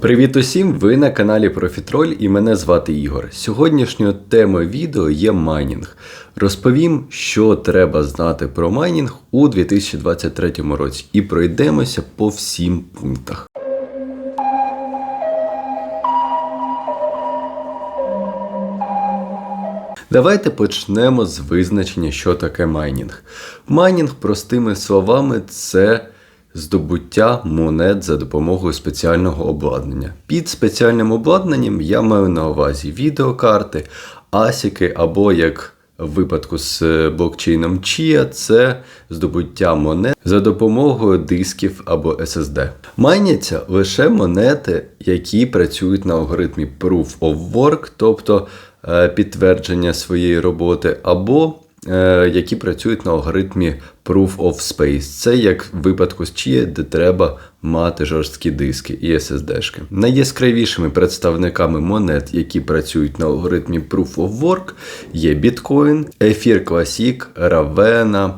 Привіт усім! Ви на каналі Профітроль і мене звати Ігор. Сьогоднішньою темою відео є майнінг. Розповім, що треба знати про майнінг у 2023 році, і пройдемося по всім пунктах. Давайте почнемо з визначення, що таке майнінг. Майнінг, простими словами, це здобуття монет за допомогою спеціального обладнання. Під спеціальним обладнанням я маю на увазі відеокарти, асіки або як в випадку з блокчейном Chia це здобуття монет за допомогою дисків або SSD. Майняться лише монети, які працюють на алгоритмі Proof of Work, тобто е, підтвердження своєї роботи, або е, які працюють на алгоритмі Proof of Space. Це як в випадку з Chia, де треба мати жорсткі диски і SSD-шки. Найяскравішими представниками монет, які працюють на алгоритмі Proof of Work, є Bitcoin, Ether Classic, Ravenna,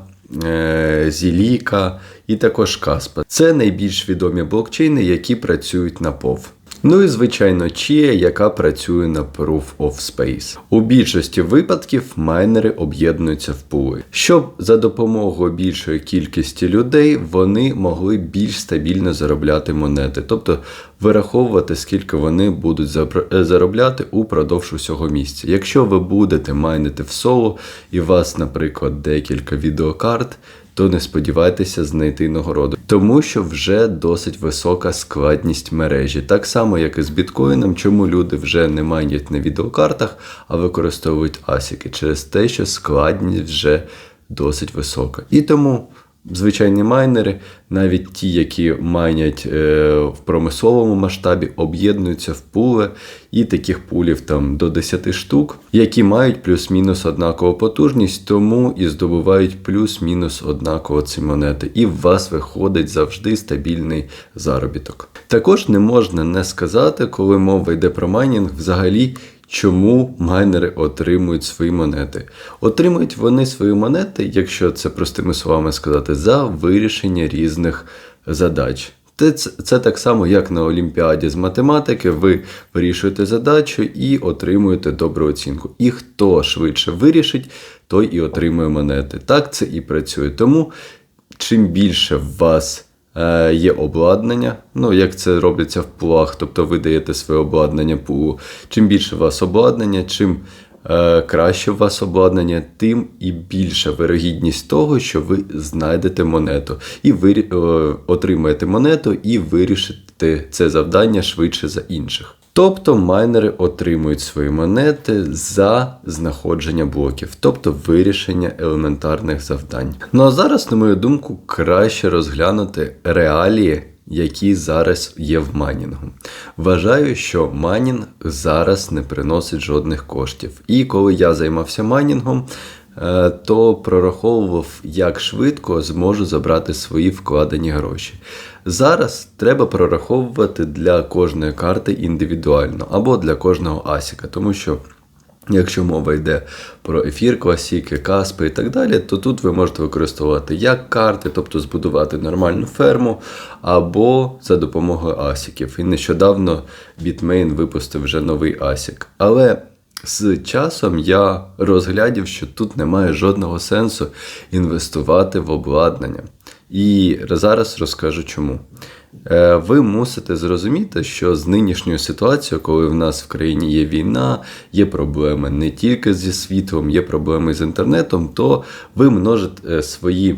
е, Zilliqa і також Caspa. Це найбільш відомі блокчейни, які працюють на POV. Ну і звичайно, Chia, яка працює на Proof of Space. У більшості випадків майнери об'єднуються в пули, щоб за допомогою більшої кількості людей вони могли більш стабільно заробляти монети, тобто вираховувати, скільки вони будуть заробляти упродовж усього місця. Якщо ви будете майнити в соло і у вас, наприклад, декілька відеокарт то не сподівайтеся знайти нагороду, тому що вже досить висока складність мережі. Так само, як і з біткоїном, чому люди вже не майнять на відеокартах, а використовують асіки через те, що складність вже досить висока. І тому. Звичайні майнери, навіть ті, які майнять е, в промисловому масштабі, об'єднуються в пули, і таких пулів там до 10 штук, які мають плюс-мінус однакову потужність, тому і здобувають плюс-мінус однаково ці монети. І в вас виходить завжди стабільний заробіток. Також не можна не сказати, коли мова йде про майнінг, взагалі. Чому майнери отримують свої монети? Отримують вони свої монети, якщо це простими словами сказати, за вирішення різних задач. Це, це так само, як на Олімпіаді з математики, ви вирішуєте задачу і отримуєте добру оцінку. І хто швидше вирішить, той і отримує монети. Так це і працює. Тому чим більше в вас є обладнання, ну як це робиться в пулах, тобто ви даєте своє обладнання пулу. Чим більше у вас обладнання, чим е, краще у вас обладнання, тим і більша вирогідність того, що ви знайдете монету, і ви е, отримаєте монету і вирішите це завдання швидше за інших. Тобто майнери отримують свої монети за знаходження блоків, тобто вирішення елементарних завдань. Ну а зараз, на мою думку, краще розглянути реалії, які зараз є в майнінгу. Вважаю, що майнінг зараз не приносить жодних коштів. І коли я займався майнінгом, е, то прораховував, як швидко зможу забрати свої вкладені гроші. Зараз треба прораховувати для кожної карти індивідуально або для кожного асіка, тому що. Якщо мова йде про ефір, класіки, каспи і так далі, то тут ви можете використовувати як карти, тобто збудувати нормальну ферму, або за допомогою асіків. І нещодавно Bitmain випустив вже новий асік. Але з часом я розглядів, що тут немає жодного сенсу інвестувати в обладнання. І зараз розкажу чому. Е, Ви мусите зрозуміти, що з нинішньою ситуацією, коли в нас в країні є війна, є проблеми не тільки зі світлом, є проблеми з інтернетом, то ви множите свої е,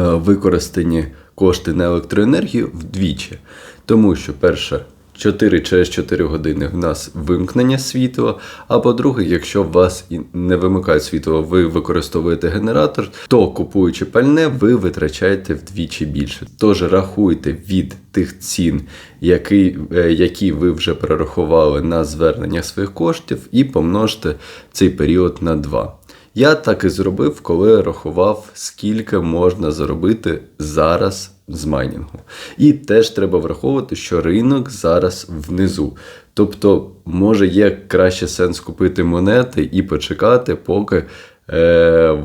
використані кошти на електроенергію вдвічі. Тому що, перше, 4 через 4 години в нас вимкнення світла. А по-друге, якщо у вас не вимикають світло, ви використовуєте генератор, то купуючи пальне, ви витрачаєте вдвічі більше. Тож рахуйте від тих цін, які, е, які ви вже перерахували на звернення своїх коштів, і помножте цей період на 2. Я так і зробив, коли рахував, скільки можна заробити зараз з майнінгу. І теж треба враховувати, що ринок зараз внизу. Тобто, може, є краще сенс купити монети і почекати, поки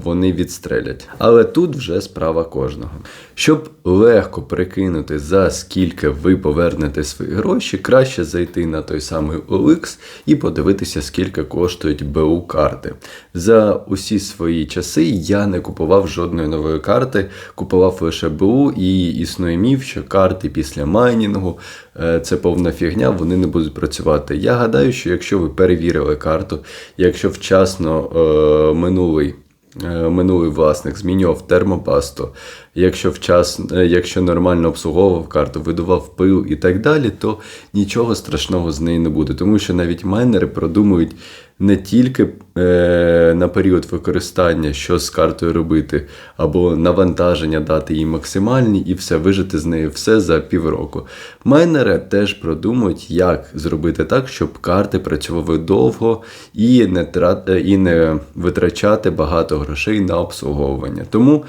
вони відстрелять. Але тут вже справа кожного. Щоб легко прикинути, за скільки ви повернете свої гроші, краще зайти на той самий OLX і подивитися, скільки коштують БУ карти. За усі свої часи я не купував жодної нової карти, купував лише БУ, і існує міф, що карти після майнінгу е, це повна фігня, вони не будуть працювати. Я гадаю, що якщо ви перевірили карту, якщо вчасно е, минулий. е, Минулий власник змінював термопасту, якщо вчасно, е, якщо нормально обслуговував карту, видував пил і так далі, то нічого страшного з нею не буде. Тому що навіть майнери продумують не тільки е, на період використання, що з картою робити, або навантаження дати їй максимальні, і все вижити з нею все за півроку. Майнери теж продумують, як зробити так, щоб карти працювали довго і не, трат, е, і не витрачати багато грошей на обслуговування. Тому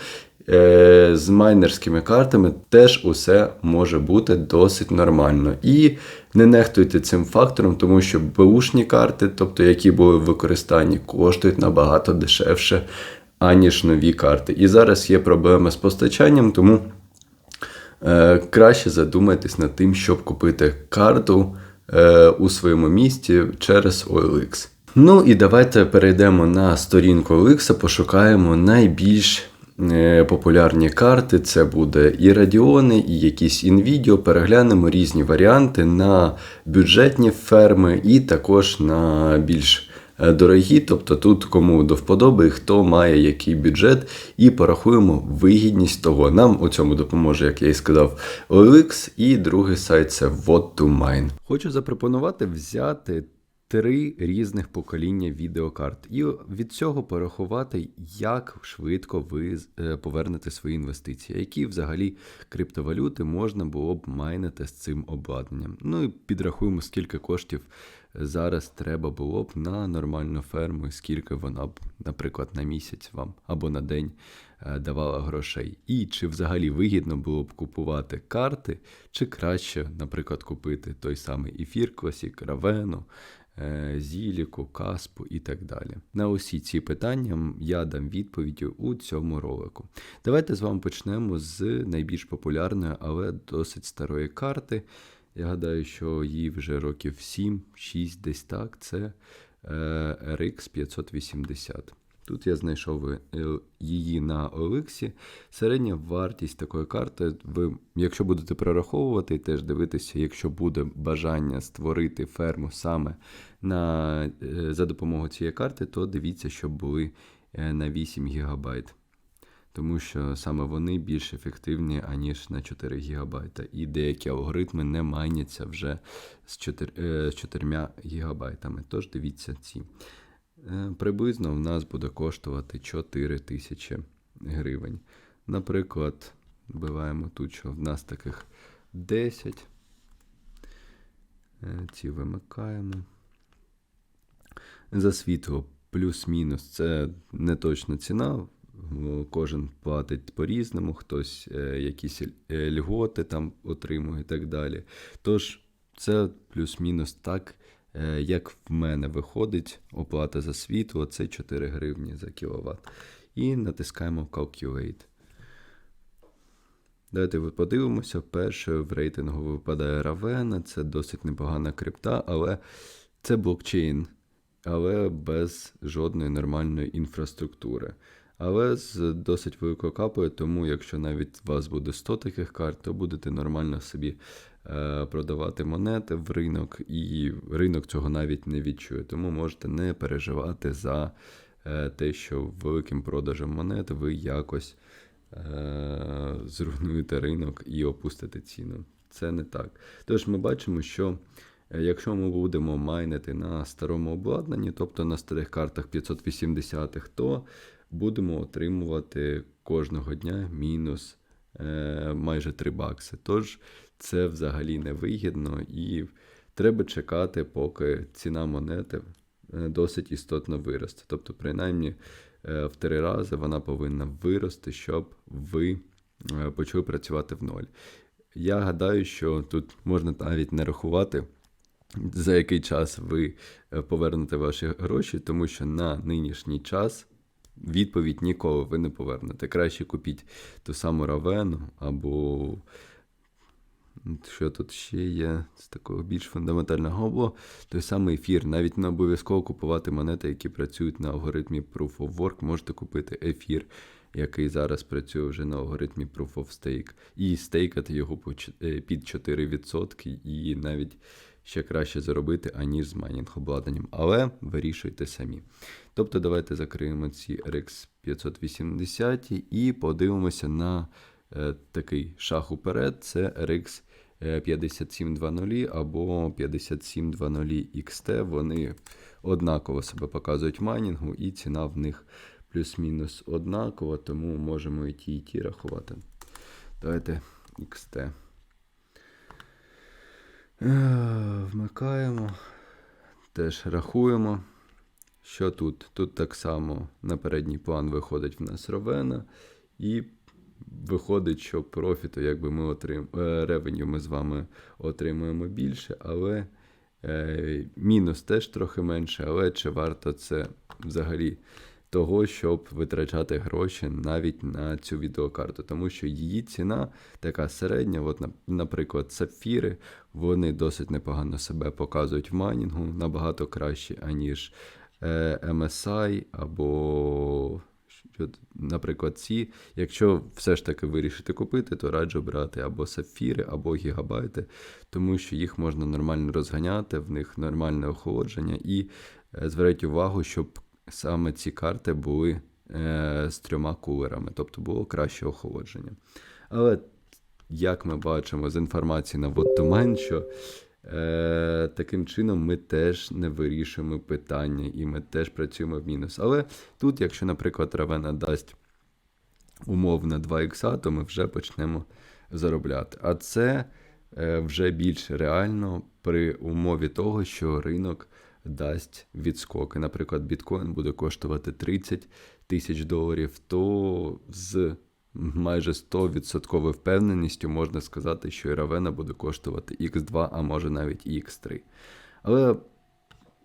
з майнерськими картами теж усе може бути досить нормально. І не нехтуйте цим фактором, тому що беушні карти, тобто які були в використанні, коштують набагато дешевше, аніж нові карти. І зараз є проблеми з постачанням, тому е, краще задумайтесь над тим, щоб купити карту е, у своєму місті через OLX. Ну і давайте перейдемо на сторінку OLX, пошукаємо найбільш е, популярні карти. Це буде і Радіони, і якісь Nvidia. Переглянемо різні варіанти на бюджетні ферми, і також на більш е, дорогі. Тобто тут кому до вподоби, хто має який бюджет, і порахуємо вигідність того. Нам у цьому допоможе, як я і сказав, OLX, і другий сайт це What to Mine. Хочу запропонувати взяти три різних покоління відеокарт, і від цього порахувати, як швидко ви е, повернете свої інвестиції, які взагалі криптовалюти можна було б майнити з цим обладнанням. Ну і підрахуємо, скільки коштів зараз треба було б на нормальну ферму, скільки вона б, наприклад, на місяць вам або на день е, давала грошей. І чи взагалі вигідно було б купувати карти, чи краще, наприклад, купити той самий ефір Raveno, е, Зіліку, Каспу і так далі. На усі ці питання я дам відповіді у цьому ролику. Давайте з вами почнемо з найбільш популярної, але досить старої карти. Я гадаю, що їй вже років 7-6 десь так. Це е, RX 580. Тут я знайшов е, її на OLX. Середня вартість такої карти. Ви, якщо будете прораховувати теж дивитися, якщо буде бажання створити ферму саме на, е, за допомогою цієї карти, то дивіться, щоб були е, на 8 ГБ. Тому що саме вони більш ефективні, аніж на 4 ГБ. І деякі алгоритми не майняться вже з 4, е, з 4 ГБ. Тож дивіться ці. Е, Приблизно в нас буде коштувати 4 тисячі гривень. Наприклад, вбиваємо тут, що в нас таких 10. Е, Ці вимикаємо. За світло плюс-мінус це не точна ціна. Кожен платить по-різному, хтось е, якісь льготи там отримує і так далі. Тож, це плюс-мінус так, як в мене виходить оплата за світло, це 4 гривні за кіловат. І натискаємо Calculate. Давайте подивимося. Перше в рейтингу випадає Ravena, це досить непогана крипта, але це блокчейн, але без жодної нормальної інфраструктури. Але з досить великою капою, тому якщо навіть у вас буде 100 таких карт, то будете нормально собі е, продавати монети в ринок, і ринок цього навіть не відчує. Тому можете не переживати за е, те, що великим продажем монет ви якось е, зруйнуєте ринок і опустите ціну. Це не так. Тож ми бачимо, що е, якщо ми будемо майнити на старому обладнанні, тобто на старих картах 580-х, то будемо отримувати кожного дня мінус е, майже 3 бакси. Тож це взагалі не вигідно і треба чекати, поки ціна монети е, досить істотно виросте. Тобто, принаймні, е, в три рази вона повинна вирости, щоб ви е, почали працювати в ноль. Я гадаю, що тут можна навіть не рахувати. За який час ви повернете ваші гроші, тому що на нинішній час відповідь ніколи ви не повернете. Краще купіть ту саму равену або. Що тут ще є з такого більш фундаментального або той самий ефір. Навіть не обов'язково купувати монети, які працюють на алгоритмі Proof of Work. Можете купити ефір, який зараз працює вже на алгоритмі Proof of Stake, і стейкати його е, під 4%, і навіть ще краще заробити, аніж з майнінг обладнанням. Але вирішуйте самі. Тобто, давайте закриємо ці RX 580 і подивимося на е, такий шаг уперед. Це RX 5720 або 5720 XT. Вони однаково себе показують майнінгу, і ціна в них плюс-мінус однакова, тому можемо і ті, і ті рахувати. Давайте XT. Е, Вмикаємо. Теж рахуємо. Що тут? Тут так само на передній план виходить в нас ровена. І виходить, що профіту, якби ми отрим... ревеню ми з вами отримуємо більше, але е, мінус теж трохи менше. Але чи варто це взагалі того, щоб витрачати гроші навіть на цю відеокарту? Тому що її ціна така середня. От, наприклад, сапфіри, вони досить непогано себе показують в майнінгу, набагато краще, аніж е, MSI або наприклад, ці, якщо все ж таки вирішити купити, то раджу брати або сапфіри, або гігабайти, тому що їх можна нормально розганяти, в них нормальне охолодження. І е, зверніть увагу, щоб саме ці карти були е, з трьома кулерами, тобто було краще охолодження. Але як ми бачимо з інформації на WhatToMine, що е, таким чином ми теж не вирішуємо питання і ми теж працюємо в мінус. Але тут, якщо, наприклад, Равена дасть умовно 2 ікса, то ми вже почнемо заробляти. А це е, вже більш реально при умові того, що ринок дасть відскоки. Наприклад, біткоін буде коштувати 30 тисяч доларів, то з майже 100% впевненістю можна сказати, що і Равена буде коштувати X2, а може навіть X3. Але,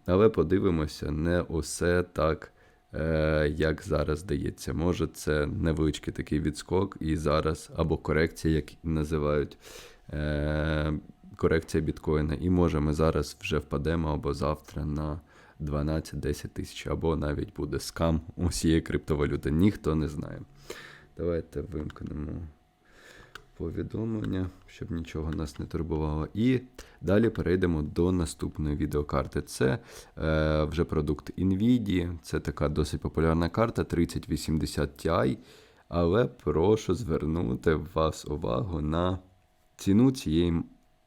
але подивимося, не усе так, е, як зараз здається. Може, це невеличкий такий відскок, і зараз, або корекція, як називають. Е, корекція біткоїна, і може ми зараз вже впадемо або завтра на 12-10 тисяч, або навіть буде скам усієї криптовалюти. Ніхто не знає. Давайте вимкнемо повідомлення, щоб нічого нас не турбувало. І далі перейдемо до наступної відеокарти. Це е, вже продукт NVIDIA, це така досить популярна карта 3080 Ti. Але прошу звернути вас увагу на ціну цієї,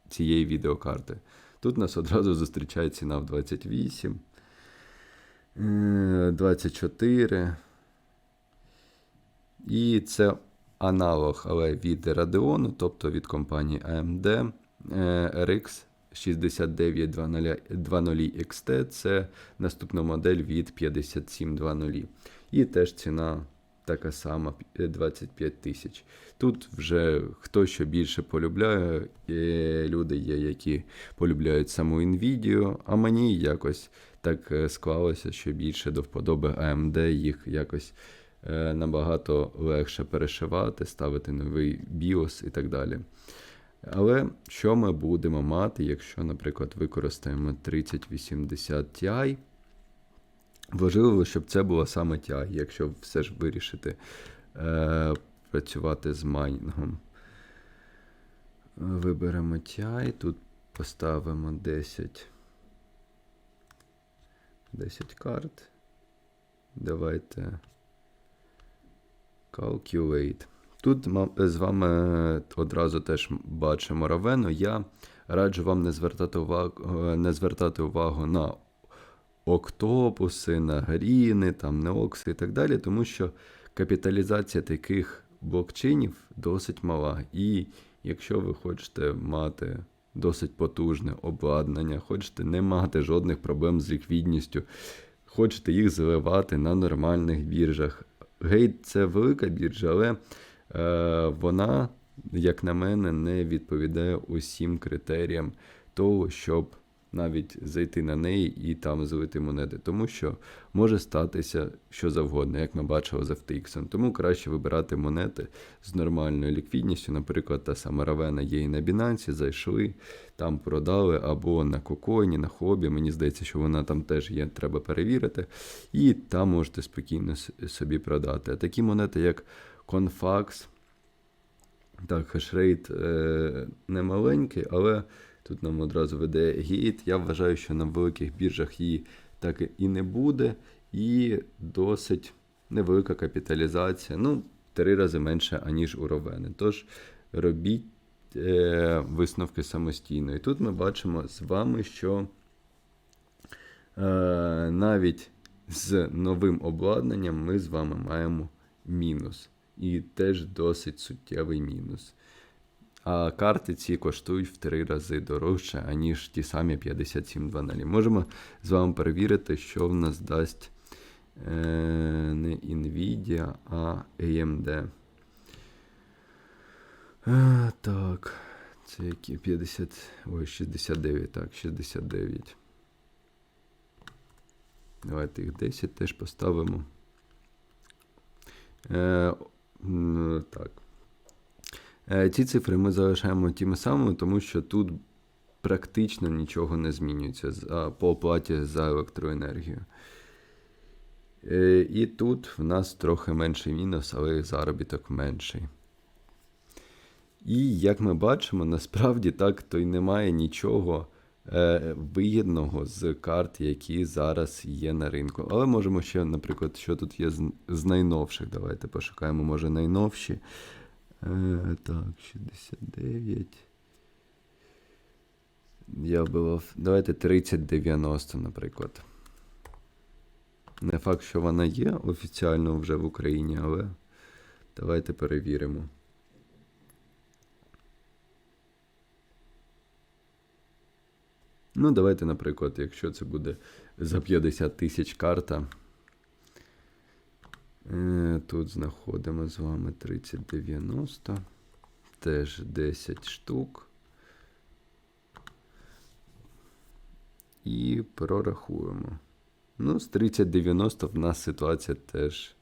цієї відеокарти. Тут нас одразу зустрічає ціна в 28, е, 24. І це аналог, але від Radeon, тобто від компанії AMD е, RX 6920 XT. Це наступна модель від 5720. І теж ціна така сама 25 тисяч. Тут вже хто що більше полюбляє, є люди є, які полюбляють саму Nvidia, а мені якось так е, склалося, що більше до вподоби AMD їх якось е, набагато легше перешивати, ставити новий BIOS і так далі. Але що ми будемо мати, якщо, наприклад, використаємо 3080 Ti? Важливо, щоб це була саме TI, якщо все ж вирішити е, працювати з майнінгом. Виберемо TI, тут поставимо 10. 10 карт. Давайте Calculate. Тут з вами одразу теж бачимо равену. Я раджу вам не звертати увагу, е, не звертати увагу на октопуси, на гріни, там, неокси і так далі, тому що капіталізація таких блокчейнів досить мала. І якщо ви хочете мати досить потужне обладнання, хочете не мати жодних проблем з ліквідністю, хочете їх заливати на нормальних біржах. Гейт це велика біржа, але е, вона, як на мене, не відповідає усім критеріям того, щоб навіть зайти на неї і там злити монети, тому що може статися що завгодно, як ми бачили з FTX. Тому краще вибирати монети з нормальною ліквідністю. Наприклад, та сама Равена є і на Binance, зайшли, там продали, або на Кокоїні, на хобі. Мені здається, що вона там теж є, треба перевірити. І там можете спокійно собі продати. А такі монети, як Confax, так, хешрейт е, не маленький, але тут нам одразу веде гейт. Я вважаю, що на великих біржах її так і не буде. І досить невелика капіталізація. Ну, три рази менше, аніж у Ровени. Тож робіть е, висновки самостійно. І тут ми бачимо з вами, що е, навіть з новим обладнанням ми з вами маємо мінус. І теж досить суттєвий мінус. А карти ці коштують в три рази дорожче, аніж ті самі 57.2.0. Можемо з вами перевірити, що в нас дасть е, не Nvidia, а AMD. А, так. Це які 50. Ой, 69, так, 69. Давайте їх 10 теж поставимо. Е, так. Е, ці цифри ми залишаємо тими самими, тому що тут практично нічого не змінюється по оплаті за електроенергію. Е, і тут в нас трохи менший мінус, але заробіток менший. І як ми бачимо, насправді так то й немає нічого е, вигідного з карт, які зараз є на ринку. Але можемо ще, наприклад, що тут є з, з найновших. Давайте пошукаємо, може, найновші. Е, Так, 69. Я вбивав. Давайте 3090, наприклад. Не факт, що вона є офіціально вже в Україні, але давайте перевіримо. Ну, давайте, наприклад, якщо це буде за 50 тисяч карта. Е, тут знаходимо з вами 3090. Теж 10 штук. І прорахуємо. Ну, з 3090 в нас ситуація теж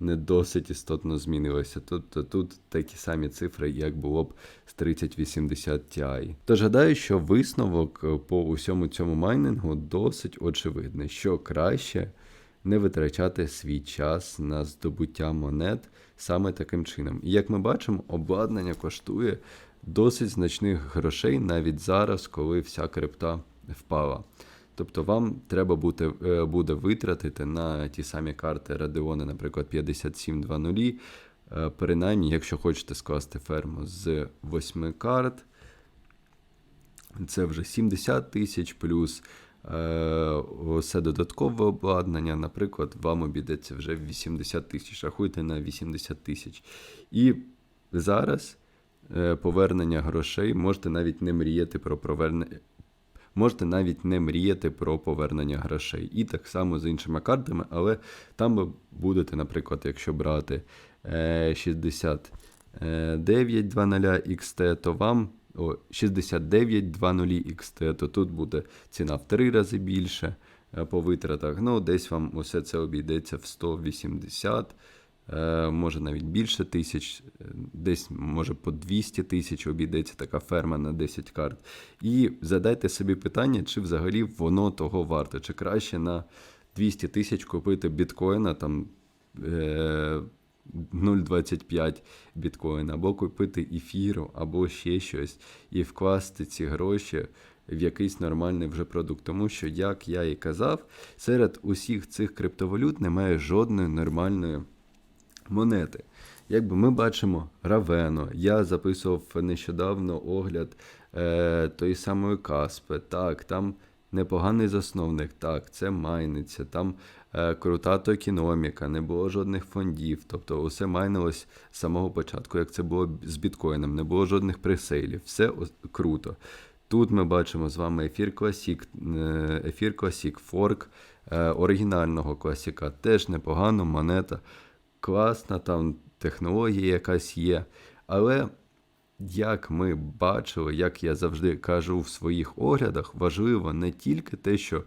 не досить істотно змінилася. Тобто тут такі самі цифри, як було б з 3080 Ti. Тож гадаю, що висновок по усьому цьому майнингу досить очевидний, що краще не витрачати свій час на здобуття монет саме таким чином. І як ми бачимо, обладнання коштує досить значних грошей навіть зараз, коли вся крипта впала. Тобто вам треба буде, буде витратити на ті самі карти Radeon, наприклад, 5720, е, принаймні, якщо хочете скласти ферму з 8 карт, це вже 70 тисяч плюс все додаткове обладнання, наприклад, вам обійдеться вже 80 тисяч, рахуйте на 80 тисяч. І зараз е, повернення грошей можете навіть не мріяти про повернення. Можете навіть не мріяти про повернення грошей. І так само з іншими картами, але там ви будете, наприклад, якщо брати 69 XT, то вам 6920 XT, то тут буде ціна в 3 рази більше е, по витратах. Ну, Десь вам усе це обійдеться в 180, е, може навіть більше тисяч, е, десь може по 200 тисяч обійдеться така ферма на 10 карт. І задайте собі питання, чи взагалі воно того варте, чи краще на 200 тисяч купити біткоїна там. 0,25 біткоїна, або купити ефіру, або ще щось, і вкласти ці гроші в якийсь нормальний вже продукт. Тому що, як я і казав, серед усіх цих криптовалют немає жодної нормальної монети. Якби ми бачимо Равено, я записував нещодавно огляд е, тої самої Каспи. Так, там непоганий засновник, так, це майниця, там е, крута токіноміка, не було жодних фондів. Тобто усе майнилось з самого початку, як це було з біткоїном, не було жодних пресейлів, все круто. Тут ми бачимо з вами ефір Classic, е, ефір Classic Fork е, оригінального класіка. Теж непогано, монета, класна, там технологія якась є. Але як ми бачили, як я завжди кажу в своїх оглядах, важливо не тільки те, що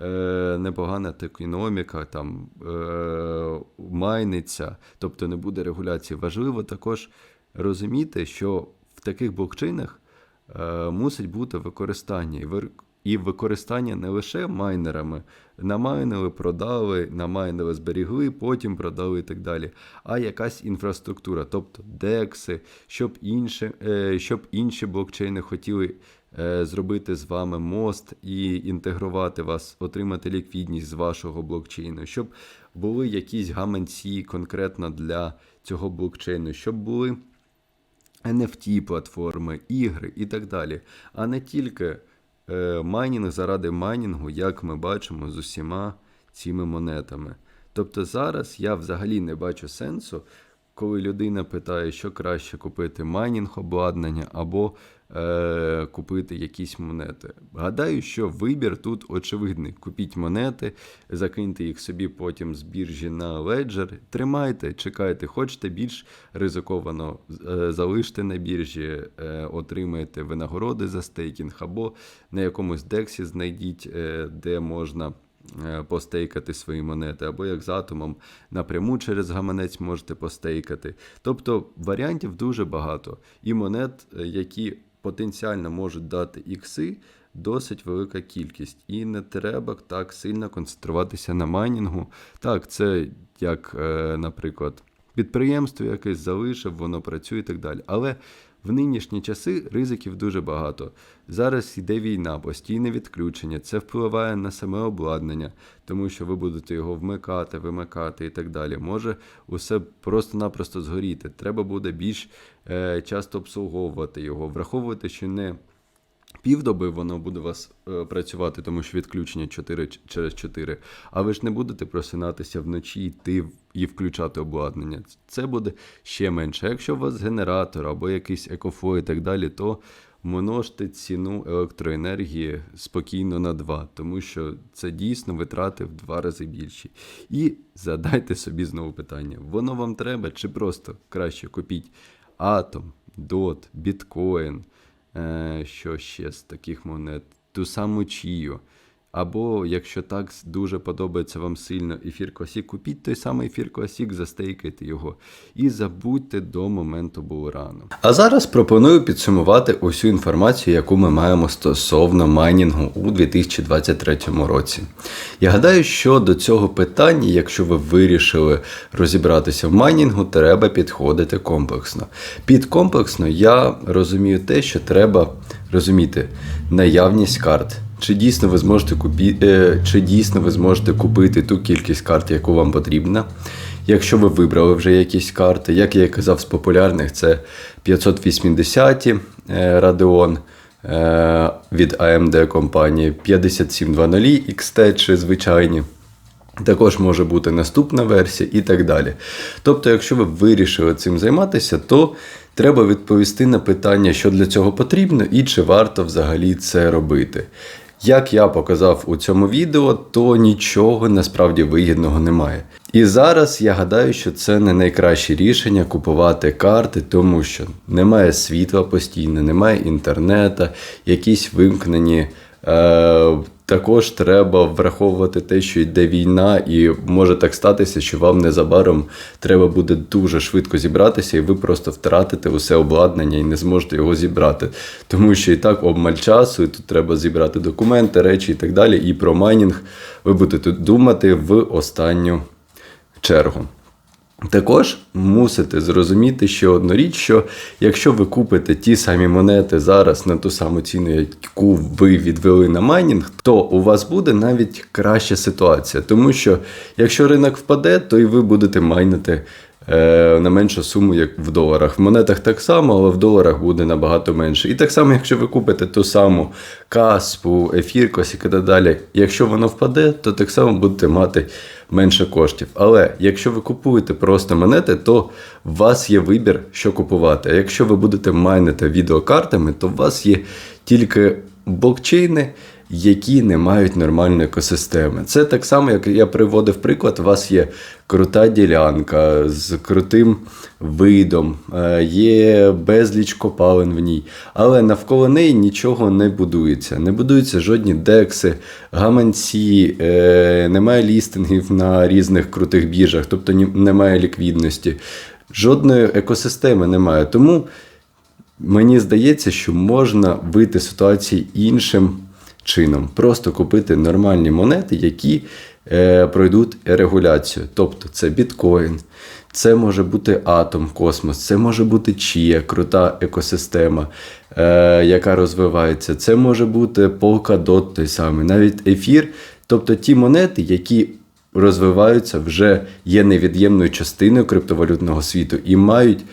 е, непогана економіка там е, майниться, тобто не буде регуляції. Важливо також розуміти, що в таких блокчейнах е, мусить бути використання. І І використання не лише майнерами, намайнили, продали, намайнили, зберігли, потім продали і так далі, а якась інфраструктура, тобто декси, щоб, інше, е, щоб інші блокчейни хотіли е, зробити з вами мост і інтегрувати вас, отримати ліквідність з вашого блокчейну, щоб були якісь гаманці конкретно для цього блокчейну, щоб були NFT платформи, ігри і так далі, а не тільки майнінг заради майнінгу, як ми бачимо з усіма цими монетами. Тобто зараз я взагалі не бачу сенсу, коли людина питає, що краще купити майнінг обладнання або е, купити якісь монети. Гадаю, що вибір тут очевидний. Купіть монети, закиньте їх собі потім з біржі на Ledger, тримайте, чекайте, хочете більш ризиковано, е, залиште на біржі, е, отримаєте винагороди за стейкінг, або на якомусь дексі знайдіть, де можна постейкати свої монети, або як з атомом напряму через гаманець можете постейкати. Тобто варіантів дуже багато. І монет, які потенціально можуть дати ікси, досить велика кількість. І не треба так сильно концентруватися на майнінгу. Так, це як, е, наприклад, підприємство якесь залишив, воно працює і так далі. Але в нинішні часи ризиків дуже багато. Зараз йде війна, постійне відключення. Це впливає на саме обладнання, тому що ви будете його вмикати, вимикати і так далі. Може усе просто-напросто згоріти. Треба буде більш е, часто обслуговувати його, враховувати, що не півдоби воно буде у вас е, працювати, тому що відключення 4 через 4, а ви ж не будете просинатися вночі, йти і включати обладнання. Це буде ще менше. Якщо у вас генератор або якийсь екофло і так далі, то множте ціну електроенергії спокійно на 2, тому що це дійсно витрати в два рази більші. І задайте собі знову питання: воно вам треба чи просто краще купіть атом, дот, біткоін. Е, що ще з таких монет? Ту саму Чію. Або, якщо так дуже подобається вам сильно ефір Класік, купіть той самий ефір Класік, застейкайте його і забудьте до моменту булрану. А зараз пропоную підсумувати усю інформацію, яку ми маємо стосовно майнінгу у 2023 році. Я гадаю, що до цього питання, якщо ви вирішили розібратися в майнінгу, треба підходити комплексно. Під комплексно я розумію те, що треба розуміти наявність карт. Чи дійсно ви зможете купі... е, чи дійсно ви зможете купити ту кількість карт, яку вам потрібна? Якщо ви вибрали вже якісь карти, як я казав з популярних, це 580 е, Radeon е, від AMD компанії, 5720 XT чи звичайні. Також може бути наступна версія і так далі. Тобто, якщо ви вирішили цим займатися, то треба відповісти на питання, що для цього потрібно і чи варто взагалі це робити. Як я показав у цьому відео, то нічого насправді вигідного немає. І зараз я гадаю, що це не найкраще рішення купувати карти, тому що немає світла постійно, немає інтернету, якісь вимкнені. Е- також треба враховувати те, що йде війна, і може так статися, що вам незабаром треба буде дуже швидко зібратися, і ви просто втратите усе обладнання і не зможете його зібрати. Тому що і так обмаль часу, і тут треба зібрати документи, речі і так далі. І про майнінг ви будете думати в останню чергу. Також мусите зрозуміти ще одну річ, що якщо ви купите ті самі монети зараз на ту саму ціну, яку ви відвели на майнінг, то у вас буде навіть краща ситуація. Тому що якщо ринок впаде, то і ви будете майнити на меншу суму, як в доларах. В монетах так само, але в доларах буде набагато менше. І так само, якщо ви купите ту саму каспу, ефір, косік і так далі, якщо воно впаде, то так само будете мати менше коштів. Але якщо ви купуєте просто монети, то у вас є вибір, що купувати. А якщо ви будете майнити відеокартами, то у вас є тільки блокчейни, які не мають нормальної екосистеми. Це так само, як я приводив приклад, у вас є крута ділянка з крутим видом, е, є безліч копалин в ній, але навколо неї нічого не будується. Не будуються жодні декси, гаманці, е, немає лістингів на різних крутих біржах, тобто немає ліквідності. Жодної екосистеми немає. Тому Мені здається, що можна вийти ситуації іншим чином. Просто купити нормальні монети, які е, пройдуть регуляцію. Тобто це біткоін, це може бути атом, космос, це може бути чия, крута екосистема, е, яка розвивається. Це може бути Polkadot той самий, навіть ефір. Тобто ті монети, які розвиваються, вже є невід'ємною частиною криптовалютного світу і мають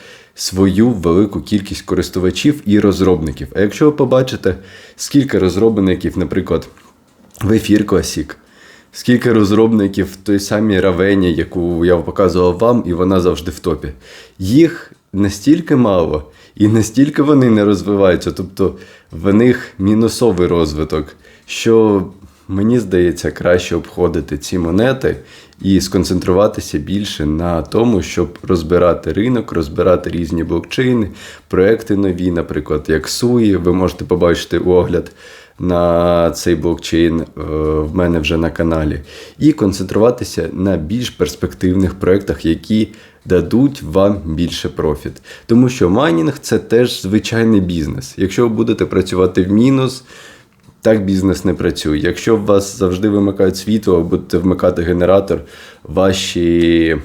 свою велику кількість користувачів і розробників. А якщо ви побачите, скільки розробників, наприклад, в ефір Classic, скільки розробників в той самій Равені, яку я показував вам, і вона завжди в топі. Їх настільки мало, і настільки вони не розвиваються, тобто в них мінусовий розвиток, що мені здається, краще обходити ці монети і сконцентруватися більше на тому, щоб розбирати ринок, розбирати різні блокчейни, проекти нові, наприклад, як Суї. Ви можете побачити огляд на цей блокчейн е, в мене вже на каналі, і концентруватися на більш перспективних проектах, які дадуть вам більше профіт. Тому що майнінг це теж звичайний бізнес. Якщо ви будете працювати в мінус, так бізнес не працює. Якщо у вас завжди вимикають світло, будете вмикати генератор, ваші.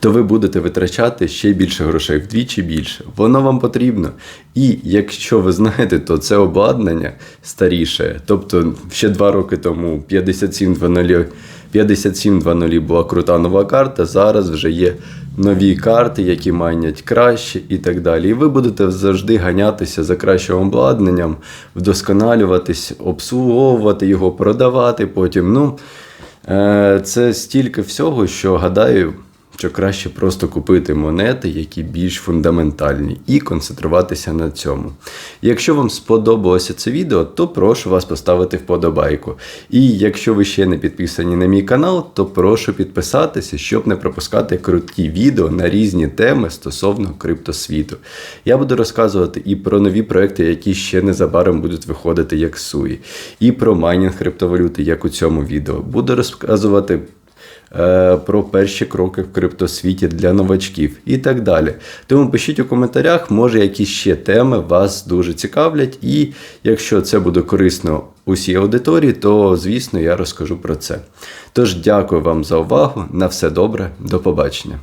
То ви будете витрачати ще більше грошей, вдвічі більше. Воно вам потрібно. І якщо ви знаєте, то це обладнання старіше. Тобто ще два роки тому 5700 5700 була крута нова карта. Зараз вже є нові карти, які майнять краще і так далі. І ви будете завжди ганятися за кращим обладнанням, вдосконалюватись, обслуговувати його, продавати потім. Ну, е, це стільки всього, що гадаю. Що краще просто купити монети, які більш фундаментальні, і концентруватися на цьому. Якщо вам сподобалося це відео, то прошу вас поставити вподобайку. І якщо ви ще не підписані на мій канал, то прошу підписатися, щоб не пропускати круті відео на різні теми стосовно криптосвіту. Я буду розказувати і про нові проекти, які ще незабаром будуть виходити як суї, і про майнінг криптовалюти, як у цьому відео. Буду розказувати про перші кроки в криптосвіті для новачків і так далі. Тому пишіть у коментарях, може, якісь ще теми вас дуже цікавлять, і якщо це буде корисно усій аудиторії, то звісно я розкажу про це. Тож дякую вам за увагу. На все добре, до побачення.